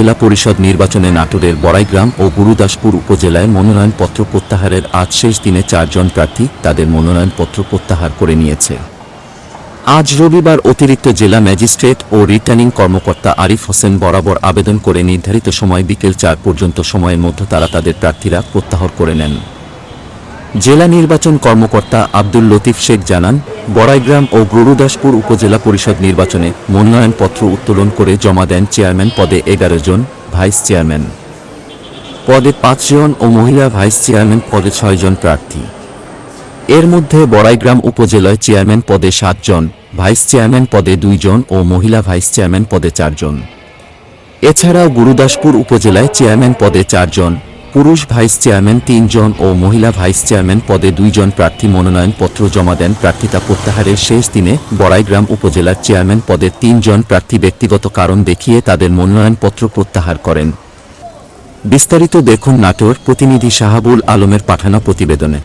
উপজেলা পরিষদ নির্বাচনে নাটোরের বড়াইগ্রাম ও গুরুদাসপুর উপজেলায় মনোনয়নপত্র প্রত্যাহারের আজ শেষ দিনে চারজন প্রার্থী তাদের মনোনয়নপত্র প্রত্যাহার করে নিয়েছে। আজ রবিবার অতিরিক্ত জেলা ম্যাজিস্ট্রেট ও রিটার্নিং কর্মকর্তা আরিফ হোসেন বরাবর আবেদন করে নির্ধারিত সময় বিকেল চার পর্যন্ত সময়ের মধ্যে তারা তাদের প্রার্থীরা প্রত্যাহার করে নেন। জেলা নির্বাচন কর্মকর্তা আব্দুল লতিফ শেখ জানান বড়াইগ্রাম ও গুরুদাসপুর উপজেলা পরিষদ নির্বাচনে মনোনয়নপত্র উত্তোলন করে জমা দেন চেয়ারম্যান পদে এগারো জন ভাইস চেয়ারম্যান। পদে পাঁচজন ও মহিলা ভাইস চেয়ারম্যান পদে ছয়জন প্রার্থী। এর মধ্যে বড়াইগ্রাম উপজেলায় চেয়ারম্যান পদে সাতজন ভাইস চেয়ারম্যান পদে দুইজন ও মহিলা ভাইস চেয়ারম্যান পদে চারজন এছাড়াও গুরুদাসপুর উপজেলায় চেয়ারম্যান পদে চারজন পুরুষ ভাইস চেয়ারম্যান, তিনজন ও মহিলা ভাইস চেয়ারম্যান পদে দুইজন প্রার্থী মনোনয়নপত্র জমা দেন প্রার্থিতা প্রত্যাহারের শেষ দিনে বড়াইগ্রাম উপজেলার চেয়ারম্যান পদে তিনজন প্রার্থী ব্যক্তিগত কারণ দেখিয়ে তাদের মনোনয়নপত্র প্রত্যাহার করেন। বিস্তারিত দেখুন নাটোর প্রতিনিধি শাহাবুল আলমের পাঠানো প্রতিবেদনে।